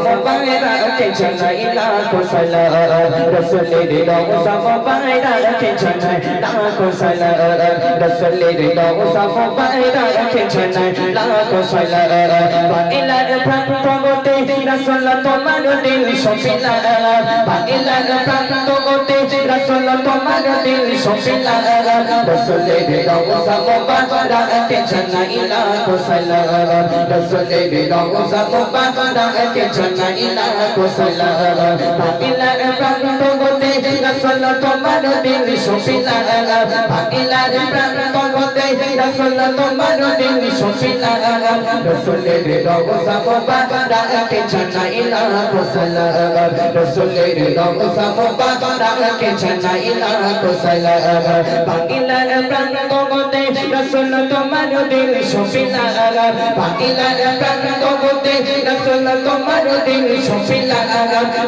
মুবারকে জানাই লাখো সালাম রসুলের রওজা মুবারকে জানাই লাখো সালাম বাংলার প্রান্ত গোটে রসুল তোমার দিল সপিলা বাংলার প্রান্ত গোটে রসুল তোমার দিল সপিলা রসুলের রওজা মুবারকে জানাই লাখো সালাম রসুলের রওজা মুবারকে জানাই লাখো সালাম বাংলার প্রান্ত রসুল তোমার দিল সপিলা বাংলার প্রান্ত গোটে রসুল তোমার দিল সপিলা রসুলের রওজা মুবারকে জানাই লাখো সালাম রসুলের রওজা মুবারকে জানাই লাখো সালাম বাংলার প্রান্ত গোটে রসুল তোমার দিল সপিলা বাংলার প্রান্ত গোটে রসুল তোমার দিল সপিলা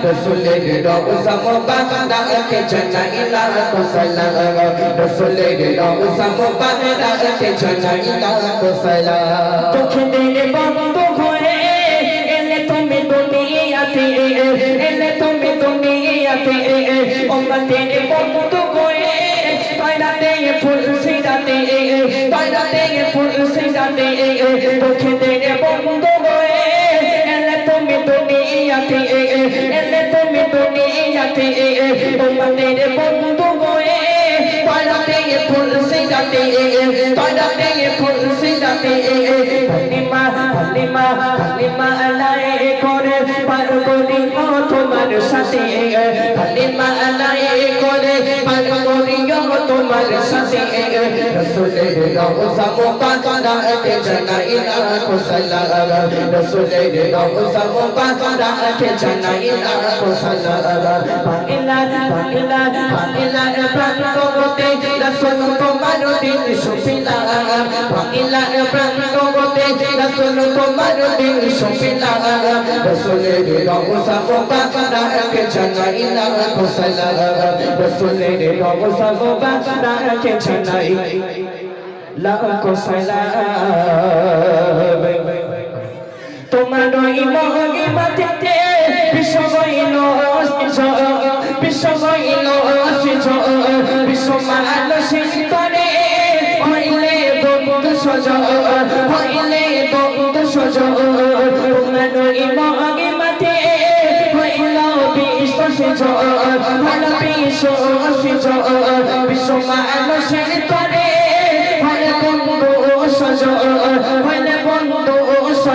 রসুলের রওজা মুবারকে জানাই লাখো সালাম রসুলের রওজা মুবারকে জানাই লাখো সালাম চোখের বন্ধ হয়ে এলে তুমি দুনিয়াতে, এলে তুমি দুনিয়াতে। উম্মতের বন্ধ ফুল সিরাতে চোখের বন্ধ হয়ে এলে তুমি দুনিয়াতে এলে তুমি দুনিয়াতে উম্মতের বন্ধ হয়ে পায়রাতে ফুল সিরাতে পায়রাতে ফুল সিরাতে হালিমা হালিমা হালিমা আলায়ে করে পার করি ও তোমার সাথে তোমার সাথে রসুলের রওজা মুবারকে জানাই লাখো সালাম রসুলের রওজা মুবারকে জানাই লাখো সালাম বাংলা বাংলা বাংলা প্রান্ত হতে রসুল তোমার দিন সুফিলা। বাংলা প্রান্ত হতে রসুল তোমার দিন সুফিলা। রসুলের রওজা মুবারকে জানাই লাখো সালাম রসুলের রওজা মুবারকে জানাই লাখো সালাম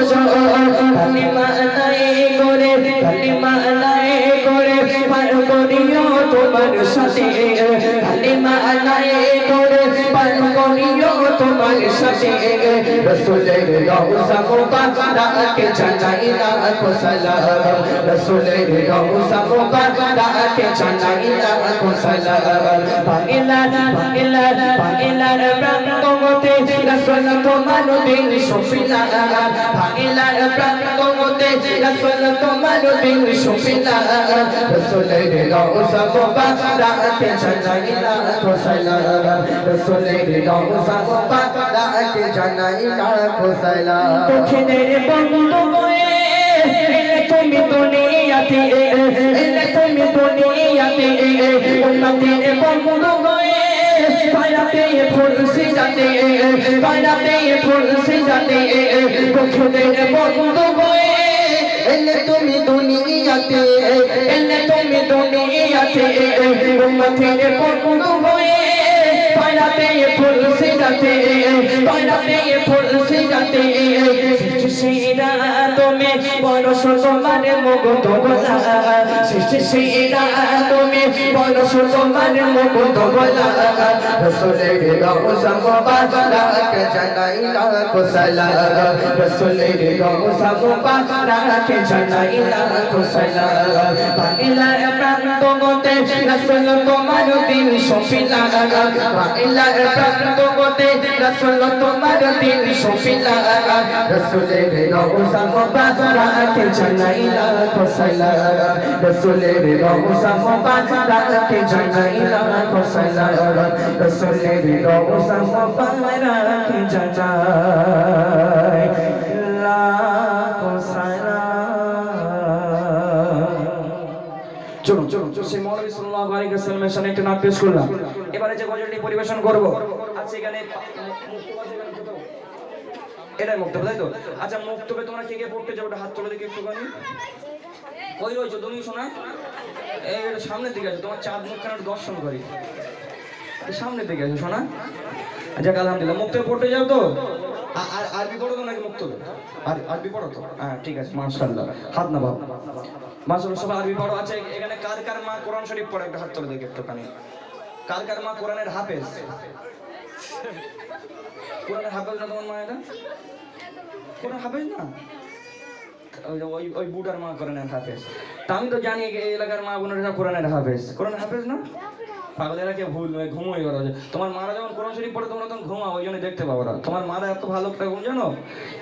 কালিমা নাই করে কালিমা নাই করে পার করিও তোমার সাথে সাথে রসুলের রওজা মুবারকে জানাই লাখো সালাম রসুলের রওজা মুবারকে জানাই লাখো সালাম বাংলা বাংলা বাংলার প্রান্ত মতে রসুল তোমার দিন সফিলা। বাংলার প্রান্ত মতে রসুল তোমার দিন সফিলা। রসুলের রওজা মুবারকে জানাই লাখো সালাম রসুলের রওজা মুবারকে জানাই লাখো সালাম দক্ষিণের বন্ধু গয়ে এলে তুমি দুনিয়াতে, এলে তুমি দুনিয়াতে উন্নতির বন্ধু গয়ে পায়াতে ফুল সিজাতে পায়াতে ফুল সিজাতে, দক্ষিণের বন্ধু এলে তুমি দুনিয়াতে, এলে তুমি দুনিয়াতে, উন্নতির বন্ধু গয়ে পায়াতে ফুল সিজাতে শিশিরা তুমি বরস তোমার মুকুট গোলা শিশিরা তুমি। বরস তোমার মুকুট গোলা রসুলের রওজা মুবারক জানাই লাখো সালাম রসুলের রওজা মুবারক জানাই লাখো সালাম বাংলার প্রান্ত গতে রসুল তোমার দিন সপিলা বাংলার প্রান্ত গতে রসুল তোমার দিন সপিলা রসুলের রওজা মুবারক ডাকে জনাইলা কোসাইলা রসুলের রওজা মোবারক ডাকে জনাইলা কোসাইলা রসুলের রওজা মোবারক জনাইলা কোসাইলা চলুন চলুন সেই মৌলভী সাল্লাল্লাহু আলাইহি ওয়াসাল্লামের একটা নাম পেশ করলাম। এবারে যে গজলটি পরিবেশন করব, আজকে এখানে এটাই মুক্তবে তাই তো? আচ্ছা মুক্তবে তোমরা কে কে পড়তে যাবে হাত তোলো দেখি একটুখানি। কই রয়েছো? তুমি শোনা? এই সামনের দিকে আছে তোমার চাঁদ মুখখানা একটু দর্শন করি। সামনের দিকে আছে শোনা? আচ্ছা আলহামদুলিল্লাহ। মুক্তবে পড়তে যাও তো? আর আরবি পড়ো তো নাকি মুক্তবে আর আরবি পড়ো তো? হ্যাঁ ঠিক আছে, মাশাআল্লাহ। হাত না বাবা মাশাআল্লাহ, সবাই আরবি পড়ো। আচ্ছা এখানে কার কার মা কোরআন শরীফ পড়ে? একটা হাত তোলো দেখি একটুখানি। কার কার মা কোরআনের হাফেজ। কোরআনের হাফেজ না তোমার এটা? কোরআন হাফেজ না? ওই ওই বুটার মা কোরআনের হাফেজ। তা আমি তো জানি এলাকার মা বোনেরা কোরআনের হাফেজ। কোরআন হাফেজ না? পাগলেরা কে ভুল নয় ঘুমোই ওরা তোমার মারা যখন কোরআন শরীফ পড়ে, তোমরা তখন ঘুমাও, ওই জন্য দেখতে পাবো না তোমার মারা এত ভালো ঘুম জানো?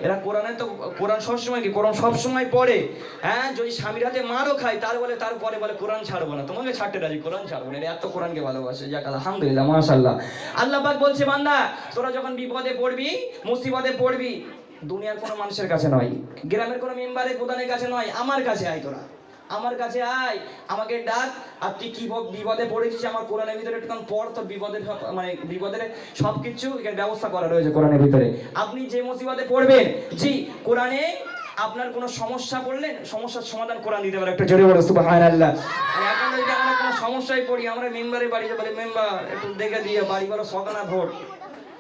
এরা কোরআনে তো, কোরআন সবসময় কি, কোরআন সবসময় পড়ে। হ্যাঁ যদি স্বামীর হাতে মারও খায়, তার বলে তারপরে বলে, কোরআন ছাড়বো না। তোমাকে ছাড়তে রাজি, কোরআন ছাড়বো না। এরা এত কোরআনকে ভালোবাসে। যাক, আলহামদুলিল্লাহ মাশাল্লাহ আল্লাহ পাক বলছে, বান্দা, তোরা যখন বিপদে পড়বি, মুসিবতে পড়বি, দুনিয়ার কোনো মানুষের কাছে নয়। গ্রামের কোনো মেম্বারের প্রধানের কাছে নয়, আমার কাছে আয় তোরা। আমার কাছে আয়, আমাকে ডাক। আর তুই কি বিপদে পড়েছিস আমার কোরআনের ভিতরে? একটু পড় তোর বিপদের মানে বিপদের সব কিছু এখানে ব্যবস্থা করা রয়েছে কোরআনের ভিতরে। আপনি যে মুসিবতে পড়বেন, জি, কোরআনে আপনার কোনো সমস্যা পড়লে সমস্যার সমাধান কোরআন দিতে পারে। একটা জোরে বলো, সুবহানাল্লাহ। আর এখন যদি আমরা কোনো সমস্যায় পড়ি, আমরা মেম্বারের বাড়িতে বলি, মেম্বার, একটু দেখে দিয়ে, বাড়ি বড় সকানা ভোট।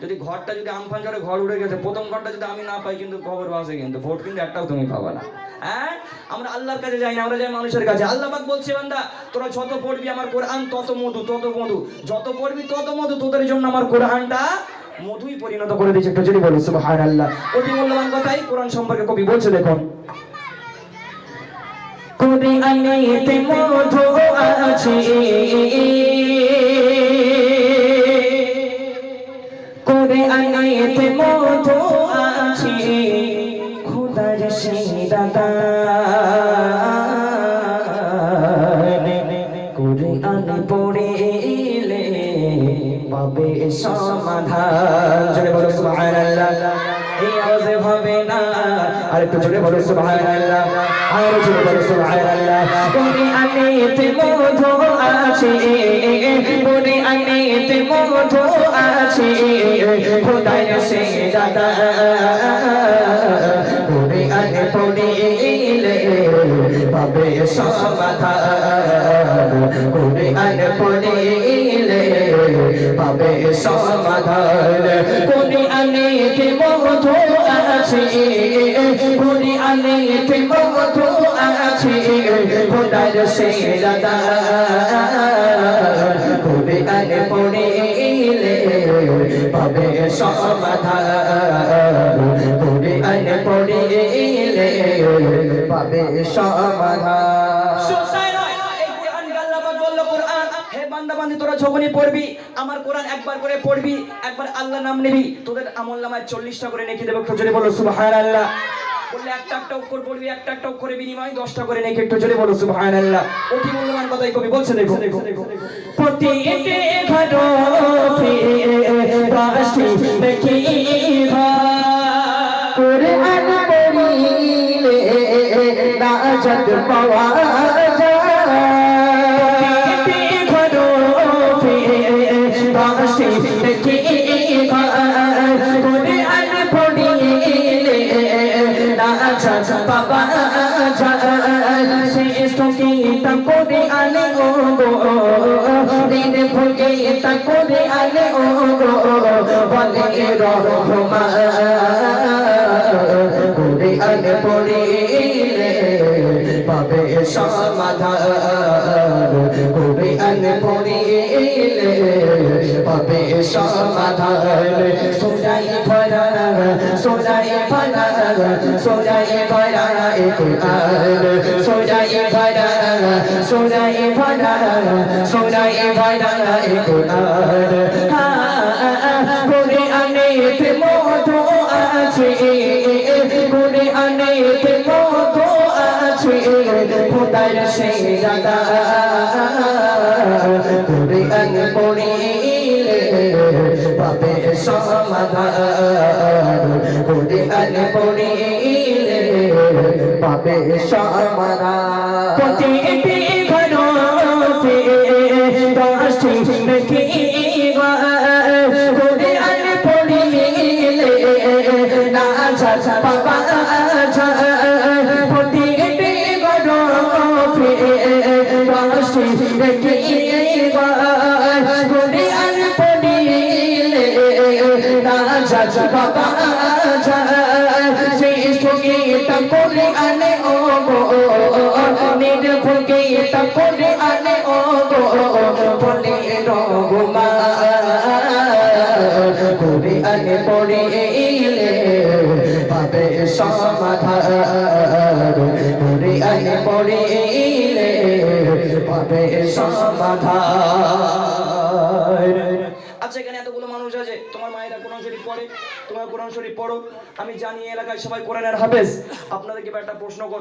যদি ঘরটা যদি আমফান ঝড়ে ঘর উড়ে গেছে, প্রথম ঘরটা যদি আমি না পাই কিন্তু খবর পাশে কিন্তু, ভোট কিন্তু একটাও তুমি পাবা না। হ্যাঁ আমরা আল্লাহর কাছে যাই না, আমরা যাই মানুষের কাছে। আল্লাহ পাক বলছে, বান্দা, তোরা যত পড়বি আমার কোরআন তত মধু তত মধু। যত পড়বি তত মধু, তোদের জন্য আমার কোরআনটা মধুই পরিণত করে দিয়েছে। একটু যদি বলো সুবহানাল্লাহ। অতি মূল্যবান কথাই কোরআন সম্পর্কে কবি বলছে, দেখুন। কোরআনেতে মধু আছে? কোরআনেতে মধু আছে খুদার সেই দাদা কোরআন পড়িলে পাবে সমাধান। জোরে বলো সুবহানাল্লাহ। আওয়াজে হবে না। আর একটু জোরে বলো, সুবহানাল্লাহ। আর জোরে বলো, সুবহানাল্লাহ। কোরআনেতে মধু আছে কোরআনেতে মধু আছে খোদার সেই দাদা। পড়িলে পাবে সমাধান। পড়িলে পাবে সমাধান। কোরআনেতে মধু আছে কোরআনেতে মধু আছে, খোদার সেই দাদা কোরআন পড়িলে পাবে সমাধান। কোরআন পড়িলে পাবে সমাধান। বান্দি তোরা যখনই পড়বি, আমার কোরআন একবার করে পড়বি, একবার আল্লাহ নাম নিবি। তোদের আমল নামায় চল্লিশটা করে নেকি দেবে জোরে বলো, সুবহানাল্লাহ। বললে একটা একটা অক্ষর পড়বি, একটা একটা অক্ষরে বিনিময়, দশটা করে নেকি, একটু জোরে বলো, সুবহানাল্লাহ। অতি মূল্যবান কথাই কবি বলছে দেখো। দেখো প্রতি ঘরো বাসি কোরআন পড়িলে নাজাত পাওয়া করে আলে ও গো। দিন ভোগে তা করে আলে ও গো। বলে রহমা। করে আলে পড়ে পাবে সমাধান। করে আলে পড়িলে পাবে সমাধান সোজাই ভরা সোজাই ভরা সোজাই ভরা কোরআন সোজাই ভরা সোজাই ভরা সোজাই ভরা কোরআন করে আনেতে মধু আছে করে আনেতে মধু আছে খোদার সেই দাদা করে আন পড়িলে পাবে সমাধান। করে আন পড়িলে পাবে সমাধান। প্রতিটি ঘর দশটি পাবে সমাধান। আচ্ছা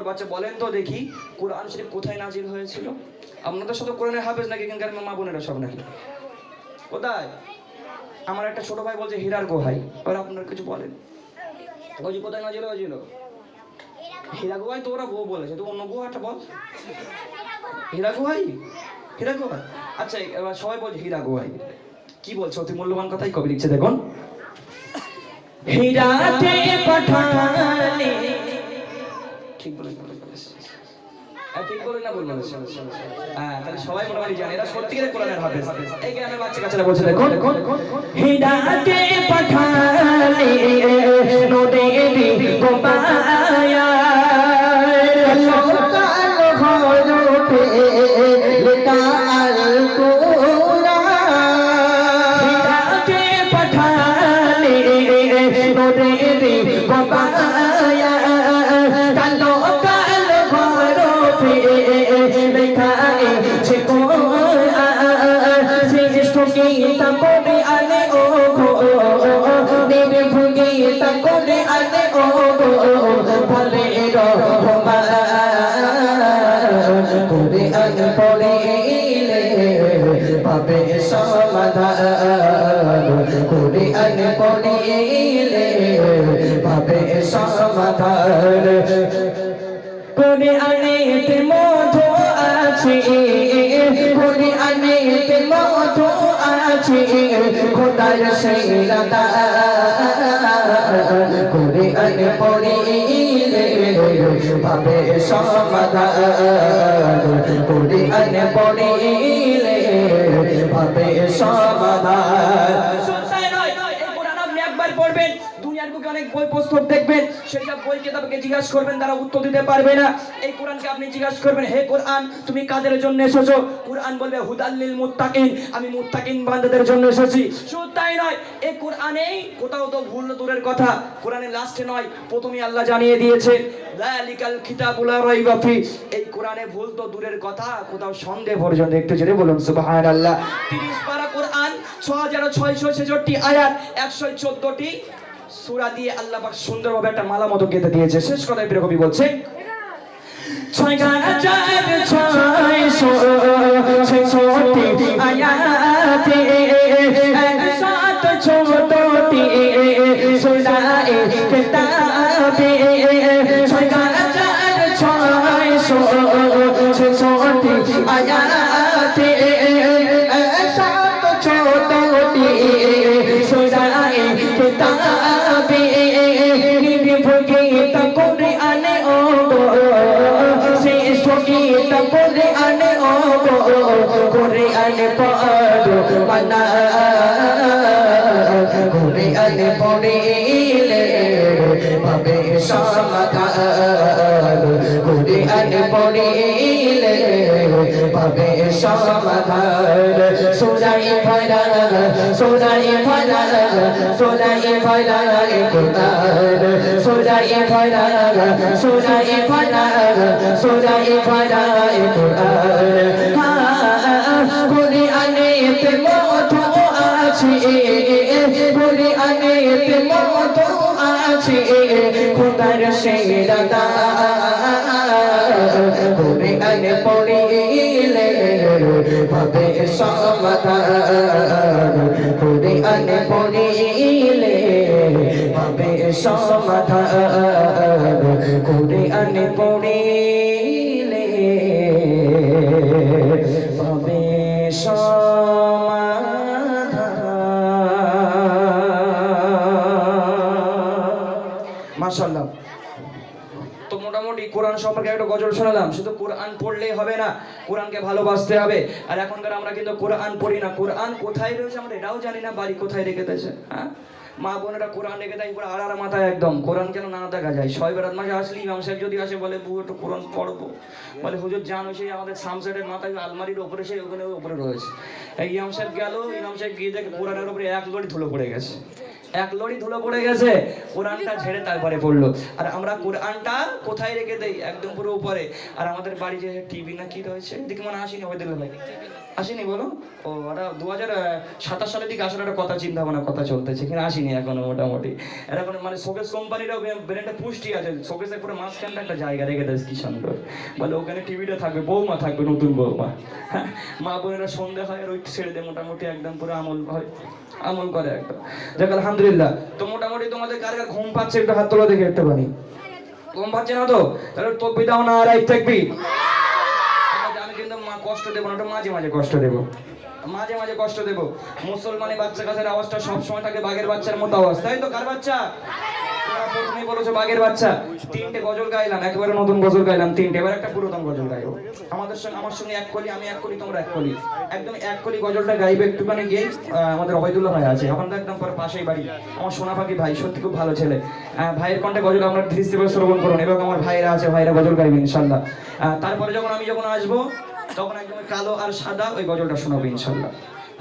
আচ্ছা কোরআন শরীফ কোথায় নাজিল হয়েছিল? আপনাদের সাথে নাকি এখানকার মা কোথায়? আমার একটা ছোট ভাই বলছে, হীরার গোহাই। আপনারা কিছু বলেন। কোথায় নাজিল হয়েছিল? হীরা গুহাই তো ওরা বউ বলেছে তো অন্য গুহাটা বল। হীরা গুহাই হীরা গুহাই আচ্ছা এবার সবাই বলছে হীরা গুহাই কি বলছে? অতি মূল্যবান কথাই কবি লিখছে দেখুন। হীরাতে পাঠানে ঠিক বলে ঠিক বলে না বলব হ্যাঁ পাঠানে নদেবী গোপায়া সমাধান করে আনেতে মধু আছে করে আনেতে মধু আছে, খোদার সেইরাদা করে আনে পড়িলে ভাবে সমাধান। করে আনে পড়িলে ভাবে সমাধান শুনতাই নয় এই কোরআন আপনি একবার পড়বেন দুনিয়ার বুকে অনেক বই পুস্তক দেখবেন সব বই কেতাবকে জিজ্ঞাসা করবেন, তারা উত্তর দিতে পারবে না। এই কোরআনকে আপনি জিজ্ঞাসা করবেন, হে কোরআন, তুমি কাদের জন্য এসেছ? কোরআন বলবে, হুদাল্লিল মুত্তাকিন, আমি মুত্তাকিন বান্দাদের জন্য এসেছি। শুধু তাই নয় এই কোরআনেই কোথাও তো ভুল দূরের কথা, কোরআনের লাস্টে নয়, প্রথমেই আল্লাহ জানিয়ে দিয়েছেন যালিকাল কিতাবুল লা রাইবা ফি। এই কোরআনে ভুল তো দূরের কথা, কোথাও সন্দেহ পর্যন্ত একটু জোরে বলুন, সুবহানাল্লাহ। 30 পারা কোরআন 6666 আয়াত 114টি সূরা দিয়ে আল্লাহ পাক সুন্দরভাবে একটা মালা মতো গেঁথে দিয়েছে শেষ কথায় প্রিয় কবি বলছে ছয় গানা চার ছয় শো ছয় ছোটি আয়াতে সাত ছোটি সুরায়ে কিতাবে ছয় গানা চার ছয় শো ছয় ছোটি আয়াতে মানা করে আনে পড়িলে পাবে সমাধান। করে আনে পড়িলে পাবে সমাধান। সোজাই ভরা সোজাই ভরা সোজাই ভরা কোরআন সোজাই ভরা সোজাই ভরা সোজাই ভরা কোরআন করে আনেতে মধু আছে। করে আনেতে মধু আছে। খোদার সেরা করে আনে পড়িলে পাবে সমাধান করে আনে পড়িলে পাবে সমাধান করে আনে পড়িলে মাশাল্লাহ তো মোটামুটি কোরআন সম্পর্কে একটা গজল শোনালাম। শুধু কোরআন পড়লেই হবে না, কোরআনকে ভালোবাসতে হবে। আর এখনকার আমরা কিন্তু কোরআন পড়ি না। কোরআন কোথায় রয়েছে আমরা এটাও জানি না, বাড়ি কোথায় রেখে দিয়েছে হ্যাঁ? মা বোনেরা কোরআন রেখে দেয় পুরো আড়ার মাথায় একদম। কোরআন কেন না দেখা যায়? ছয় বেরাত মাঝে আসলে ইমাম সাহেব যদি আসে, বলে, বউ, একটু কোরআন পড়ব। বলে, হুজুর, জানো সেই আমাদের সামসেটের মাথায় আলমারির ওপরে, সেই ওখানে ওপরে রয়েছে। এই ইমাম সাহেব গেল, ইমাম সাহেব গিয়ে দেখে কোরআনের ওপরে এক লড়ি ধুলো পড়ে গেছে। এক লড়ি ধুলো পড়ে গেছে, কোরআনটা ঝেড়ে তারপরে পড়ল। আর আমরা কোরআনটা কোথায় রেখে দেই? একদম পুরো উপরে। আর আমাদের বাড়ি যে টিভি না কি রয়েছে? দেখি মনে আসেনি ওদের ভাই আসেনি বলো ও, ওটা দু হাজার সাতাশ সালের দিকে আসার একটা কথা চিন্তা ভাবনা কথা চলতেছে, কিন্তু আসেনি এখনও মোটামুটি। এখন মানে শোকেস কোম্পানিরাও ব্র্যান্ডটা পুষ্টি আছে, শোকেসের পুরো মাঝখানটা একটা জায়গা রেখে দেয় কি সুন্দর বলে ওখানে টিভিটা থাকবে, বৌমা থাকবে, নতুন বৌমা। হ্যাঁ মা বোনেরা সন্ধে হয় আর ওই ছেড়ে দেয়, মোটামুটি একদম পুরো আমল হয়, আমল করে একদম। দেখ আলহামদুলিল্লাহ। তো মোটামুটি তোমাদের কার কার ঘুম পাচ্ছে, একটু হাত তোলা দেখে একটু বানি ঘুম পাচ্ছে না তো? তাহলে তকবি দাও না এক থাকবি? কষ্ট দেবো না মাঝে মাঝে কষ্ট দেবো। মাঝে মাঝে কষ্ট দেবো। মুসলমানি বাচ্চা কাছের আওয়াজটা সবসময় থাকে বাঘের বাচ্চার মতো আওয়াজ। তাই তো, কার বাচ্চা? বাঘের তিনটে গজল গাইলাম তিনটে। এবার একটা এক কলি গজলটা গাইবে একটুখানি আমাদের আছে। এখন তো একদম পাশেই বাড়ি। আমার সোনা পাখি ভাই, সত্যি খুব ভালো ছেলে। ভাইয়ের কণ্ঠে গজল আমরা শ্রবণ করুন। এবং আমার ভাইরা আছে ভাইরা গজল গাইবে, ইনশাল্লাহ। তারপরে যখন আমি যখন আসব তখন একদম কালো আর সাদা ওই গজলটা শোনাবো ইনশাল্লাহ।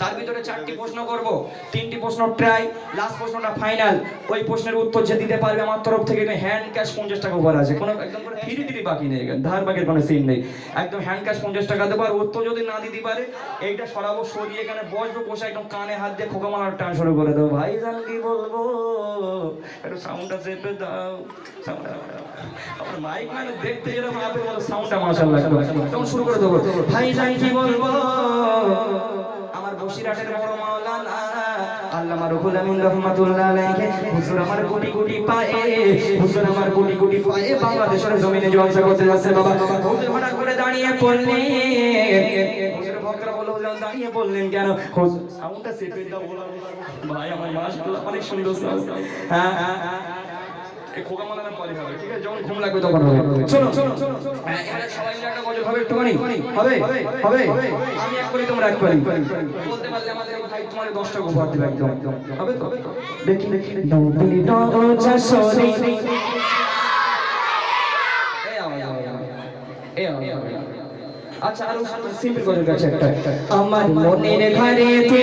তার ভিতরে চারটি প্রশ্ন করব। তিনটি প্রশ্ন ট্রাই লাস্ট প্রশ্নটা ফাইনাল ওই প্রশ্নের উত্তর যে দিতে পারবে আমার তরফ থেকে হ্যান্ড ক্যাশ পঞ্চাশ টাকা উপর আছে। কোনো একদম করে ফিরি ফিরি বাকি নেই। ধার বাকির কোনো সিন নেই। একদম হ্যান্ড ক্যাশ পঞ্চাশ টাকা দেবো। আর উত্তর যদি না দিতে পারে, এইটা সরাবো, সরিয়ে এখানে বসবো, বসে একদম কানে হাত দিয়ে খোকা মারার টান শুরু করে দেবো। ভাই, জান কি বলব? একটু সাউন্ডটা চেপে দাও। আমার মাইক মানে দেখতে যেরকম আপেল সাউন্ডটা মাশাআল্লাহ একদম শুরু করে দেবো। ভাই, জান কি বলব? বসিরহাটের বড় মাওলানা। আল্লামা রুহুল আমিন রহমাতুল্লাহ আলাইহি, হুজুর আমার কোটি কোটি পায়ে, হুজুর আমার কোটি কোটি পায়ে বাংলাদেশের জমিনে জলসা করতে যাচ্ছে বাবা। হুজুর হঠাৎ করে দাঁড়িয়ে পড়লেন। হুজুর ভক্তরা বলল, হুজুর দাঁড়িয়ে বললেন কেন? হুজুর সাউন্ডটা চেপে দাও, বলা। ভাই, আমার মাশাআল্লাহ অনেক সুন্দর সাউন্ড হ্যাঁ হ্যাঁ হ্যাঁ। এই খোকা মালানোর পরে হবে ঠিক আছে? যখন ঘুম লাগবে তখন হবে। শোনো শোনো এবারে সবাই মিলে একটা গজল হবে একটুখানি। হবে হবে আমি এক করি তোমরা এক করি। বলতে পারলে আমাদের ভাই তোমার দশটা উপহার দিবে একদম। একদম হবে তো? দেখি দেখি দেখি। দরজা সরে। এই আওয়াজ, আওয়াজ, আওয়াজ। এই আওয়াজ, আওয়াজ। আচ্ছা আরও সিম্পল একটা। আমার মনের ঘরেতে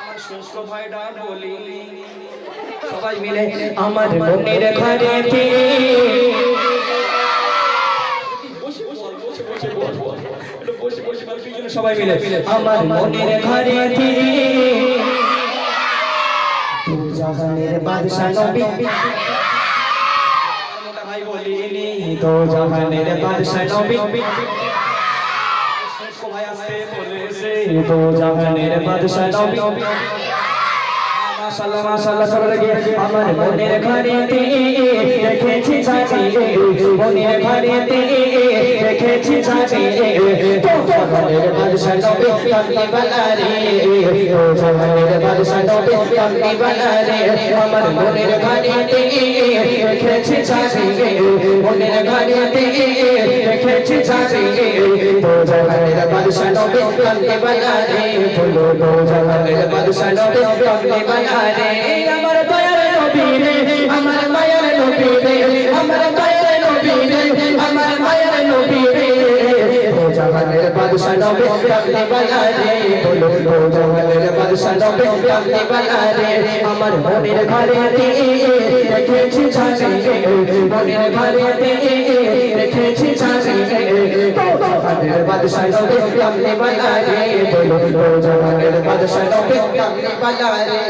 আমার শুষ্ক ভাইটা বলি সবাই মিলে আমার মনের বসে সবাই মিলে আমার মনের ঘরেতে দু জাহানের বাদশা নবী ভাই বলিনি দু জাহানের বাদশা নবী শুষ্ক ভাই আসতে বলেছে দু জাহানের বাদশা নবী মাশাআল্লাহ মাশাআল্লাহ লাগে আমার মনের ঘরেতে রেখেছি ছাড়িয়ে মনের ঘরেতে রেখেছি ছাড়িয়ে তো জাহানের বাদশা নবী কামলি বালা রে। তো জাহানের বাদশা নবী কামলি বালা রে, আমার মনের ঘরেতে রেখেছি ছাড়িয়ে মনের ঘরেতে রেখেছি ছাড়িয়ে তো জাহানের বাদশা নবী কামলি বালা রে তো জাহানের বাদশা নবী কামলি বালা রে। আমার দয়ার নবী রে, আমার মায়ের নবী রে, আমার দয়ার নবী রে, আমার মায়ের রে ও জাহানের বাদশা নবী কামলি বালা রে। বলো তো জাহানের বাদশা নবী কামলি বালা রে। আমার মনের ঘরে রেখেছি ছাড়িয়ে মনের ঘরে রেখেছি ছাড়িয়ে তো জাহানের বাদশা নবী কামলি বালা রে। বলো তো জাহানের বাদশা নবী কামলি বালা রে।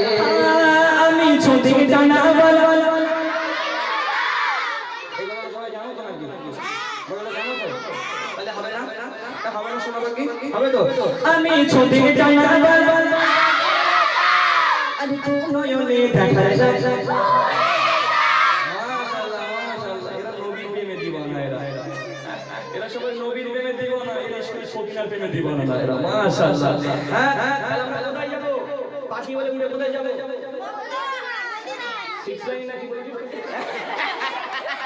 আমি ছুটি জানা বলা এগুলো সবাই জানো তো নাকি বলো জানো তো তাহলে হবে না তা হবে না শোনাবে কি হবে তো আমি ছুটি জানা বলা আরে তো নয়নে দেখা যায় হ্যাঁ হ্যাঁ পাখি বলে উড়ে কোথায় যাব সিক্স লাইন নাকি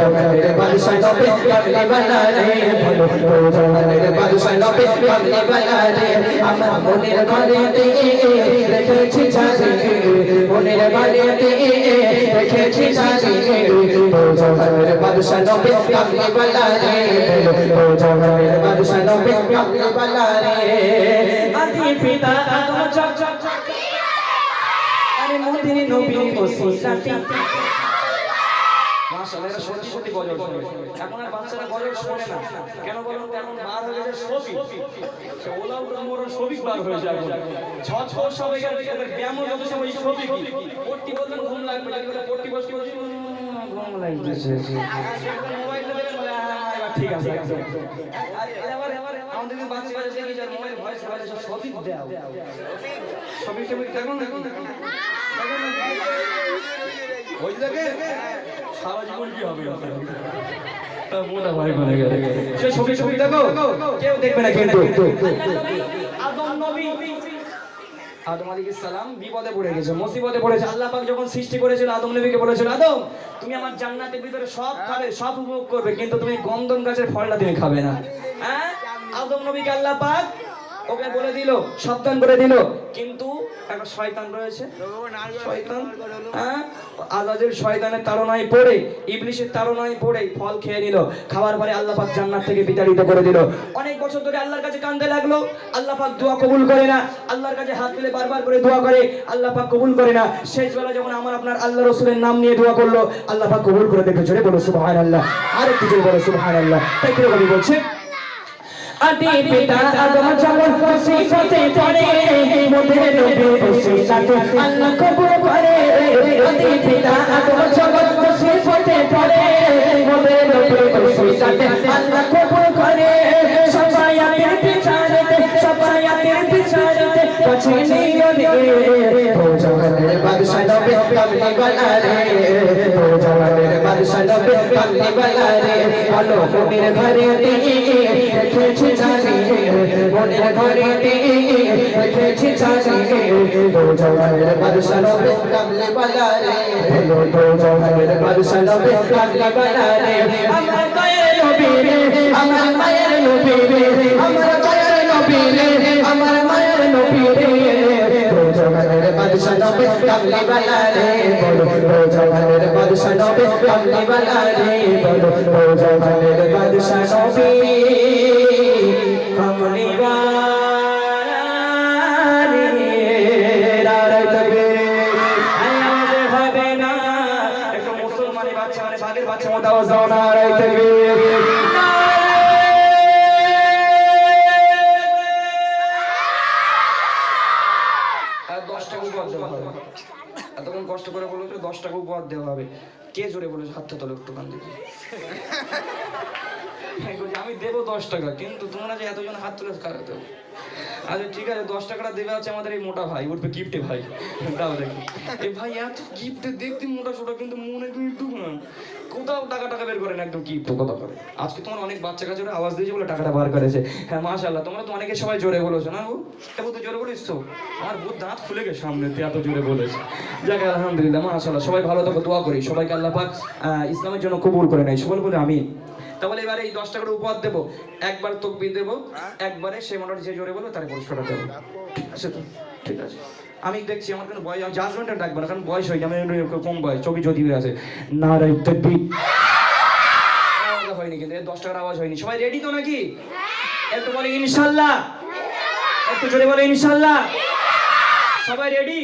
জগতের বাদশা নবে কামলি বালা রে বলো জগতের বাদশা নবে কামলি বালা আমার মনের ঘরেতে রেখেছি ছাড়ি মনের ঘরেতে রেখেছি ছাড়ি জগতের বাদশা নবে কামলি বালা বলো জগতের বাদশা নবে কামলি বালা আদি পিতা আদম চক চক চক আরে মদিনে নবী ওসিলাতি মাশাআল্লাহ এরা সত্যি সত্যি গজল এখন আর বাচ্চারা গজল শোনে না। কেন বলুন এখন বার সময় পট্টি বললেন ঘুম লাগবে কিন্তু পট্টি ঠিক আছে এবার আমাদের বাচ্চা বাচ্চা দেখি যার মোবাইল ভয়েস বলে সবই দাও দেখুন। দেখুন দেখুন। ওই সারা জীবন কি হবে? মোটা ভাই বলে গেলে সে ছবি ছবি দেখো। কেউ দেখবে না কিন্তু আদম নবী। আদম আলাইহিস সালাম বিপদে পড়ে গেছে মুসিবতে পড়েছে। আল্লাহ পাক যখন সৃষ্টি করেছিল আদম নবীকে বলেছিল আদম তুমি আমার জান্নাতের ভিতরে সব খাবে সব উপভোগ করবে কিন্তু তুমি গাছের ফলটা তুমি খাবে না। হ্যাঁ? আদম নবীকে আল্লাহ পাক ওকে বলে দিল, সাবধান করে দিল। কিন্তু একটা শয়তান রয়েছে। শয়তান হ্যাঁ? আজাজের শয়তানের পড়ে, ইবলিশের পড়ে ফল খেয়ে নিল। পরে আল্লাহ থেকে বিতাড়িত করে দিল। অনেক বছর ধরে আল্লাহর কাছে কান্দে লাগল। আল্লাহ দোয়া কবুল করে না। আল্লাহর কাছে হাত তুলে বারবার করে দোয়া করে। আল্লাহ কবুল করে না। শেষ বেলা যখন আমার আপনার আল্লাহ রসুলের নাম নিয়ে দোয়া করল, আল্লাহ কবুল করে দেখে বলো বলো তাই কীরকম বলছে? আদি পিতা আদম যখন মুসিবতে পড়ে মোদের নবী ওসিলাতে আল্লাহ কবুল করে। আদি পিতা আদম যখন মুসিবতে পড়ে মোদের নবী ওসিলাতে আল্লাহ কবুল করে। সবাই আতের বিচারতে সবাই আতের বিচারতে কাছে নিয়ে রে ও জগতের বাদশা নবী কামলি বালা রে ও জগতের বাদশা নবী কামলি বালা রে বলো মনের ঘরে রেখেছি জানি মনের ঘরে রেখেছি জানি তো জগতের বাদশা নবী কামলি বালা রে বলো তো জগতের বাদশা নবী কামলি বালা রে আমার দয়ার নবী রে আমার মায়ের নবী রে আমার দয়ার নবী রে আমার মায়ের নবী রে? জগতের বাদশা নবী কামলি বালা রে বলো তো জগতের বালা বাদশা নবী দশ টাকা উপহার দেওয়া হবে। কে জোরে বলেছে হাতটা তোলো একটু কান দেখি। আমি দেবো দশ টাকা, কিন্তু তোমরা যে এতজন হাত তুলে কারা দেবো। আচ্ছা ঠিক আছে, দশ টাকাটা দেবে আছে আমাদের এই মোটা ভাই, উঠবে গিফটে ভাই। দাও দেখি। এই ভাই, এত গিফটে দেখতে মোটা সোটা, কিন্তু মনে কিন্তু কোথাও টাকা টাকা বের করে না, একদম গিফট কথা করে আজকে তোমার অনেক বাচ্চা কাছে ওরা আওয়াজ দিয়েছে বলে টাকাটা বার করেছে। হ্যাঁ মাশাল্লাহ তোমরা তো অনেকে সবাই জোরে বলেছ, না গো এ তো জোরে বলিস তো? আমার বুধ দাঁত খুলে গেছে সামনে, তুই এত জোরে বলেছে যাকে, আলহামদুলিল্লাহ মাশাল্লাহ সবাই ভালো থাকো, দোয়া করি। সবাইকে আল্লাহ পাক ইসলামের জন্য কবুল করে নেয়। সবাই বলে আমি তাহলে এবারে এই দশ টাকার উপহার দেবো। একবার তকবির দেবো একবারে সে মোটামুটি যে জোরে বলবে তার পুরস্কারটা দেবো। ঠিক আছে তো ঠিক আছে। আমি দেখছি আমার কোনো বয়স জাজমেন্টটা ডাকবো না কারণ বয়স হয়নি আমি কম বয়স চোখে জ্যোতি হয়ে আছে না রে তকবি হয়নি কিন্তু দশ টাকার আওয়াজ হয়নি। সবাই রেডি তো নাকি? একটু বলে ইনশাল্লাহ। একটু জোরে বলে ইনশাল্লাহ। সবাই রেডি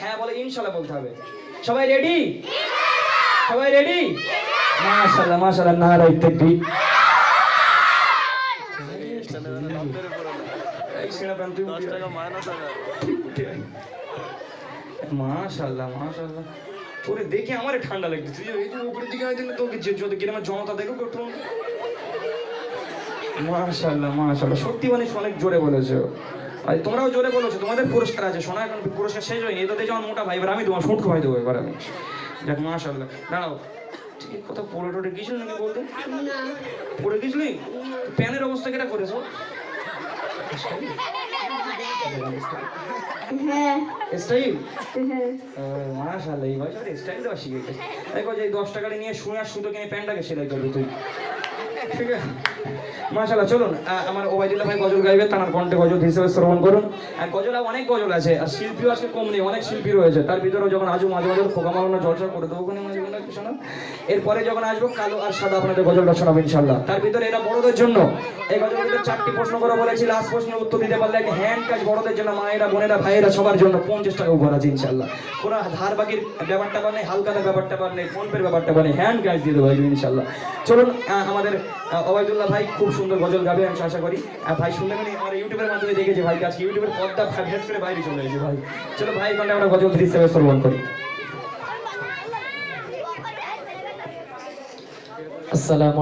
হ্যাঁ। বলে ইনশাল্লাহ বলতে হবে। সবাই রেডি সবাই রেডি মাশাআল্লাহ মাশাআল্লাহ নারাই তাকবীর। মাশাল্লাহ মাশাল্লাহ তোরে দেখে আমারে ঠান্ডা লাগছে। তুই এই যে উপরের দিকে আয় দিলে তোকে যে যদি কিরম জমতা দেখো করতো মাশাল্লাহ মাশাল্লাহ সত্যি মানে অনেক জোরে বলেছ। আর, তোমরাও জোরে বলেছ, তোমাদের পুরস্কার আছে। শোনা এখন পুরস্কার শেষ হয়নি। এদের যেমন মোটা ভাই, এবার আমি তোমার ফুট খাওয়াই দেবো এবার আমি। দেখ মাশাল্লাহ দাঁড়াও। ঠিক কোথাও পড়ে টোটে গেছিল নাকি বলতে? না। পড়ে গেছিলি? প্যানের অবস্থা কেটা করেছ? হ্যাঁ। স্টাইল? হ্যাঁ। মাশাআল্লাহ এই বয়সে স্টাইল দেওয়া শিখে গেছে দেখো যে এই দশ টাকা নিয়ে শুনে আর সুতো কিনে প্যান্টটাকে সেলাই করবি তুই? ঠিক আছে মাশাআল্লাহ চলুন আমার ওবাইদুল্লাহ ভাই গজল গাইবে তার কণ্ঠে গজল হিসেবে শ্রবণ করুন। আর গজল অনেক গজল আছে আর শিল্পীও আজকে কম নেই অনেক শিল্পী রয়েছে। তার ভিতরেও যখন আসব মাঝে মাঝে খোকা মালানো জলসা করে দেবো ওখানে মাঝে মাঝে একটু এরপরে যখন আসব কালো আর সাদা আপনাদের গজলটা শোনাবো ইনশাল্লাহ তার ভিতরে এরা বড়দের জন্য এই গজলের ভিতরে চারটি প্রশ্ন করে বলেছি লাস্ট প্রশ্নের উত্তর দিতে পারলে এক হ্যান্ড কাজ বড়দের জন্য মায়েরা বোনেরা ভাইয়েরা সবার জন্য পঞ্চাশ টাকা উপর আছে ইনশাল্লাহ কোনো ধার বাকির ব্যাপারটা বা নেই হালকাতার ব্যাপারটা বা নেই ফোন পের ব্যাপারটা বা নেই হ্যান্ড কাজ দিয়ে দেবো ইনশাল্লাহ চলুন আমাদের আহ, ওবায়দুল্লাহ ভাই, খুব সুন্দর গজল গাবে আমি আশা করি। ভাই, শুনলে মানে আমার ইউটিউবের মাধ্যমে দেখেছি ভাই আজকে ইউটিউবের পর্দা ফেভারেট করে বাইরে চলে এসেছে ভাই। চলো ভাই মানে আমরা গজল হিসেবে শ্রবণ করি। আসসালামু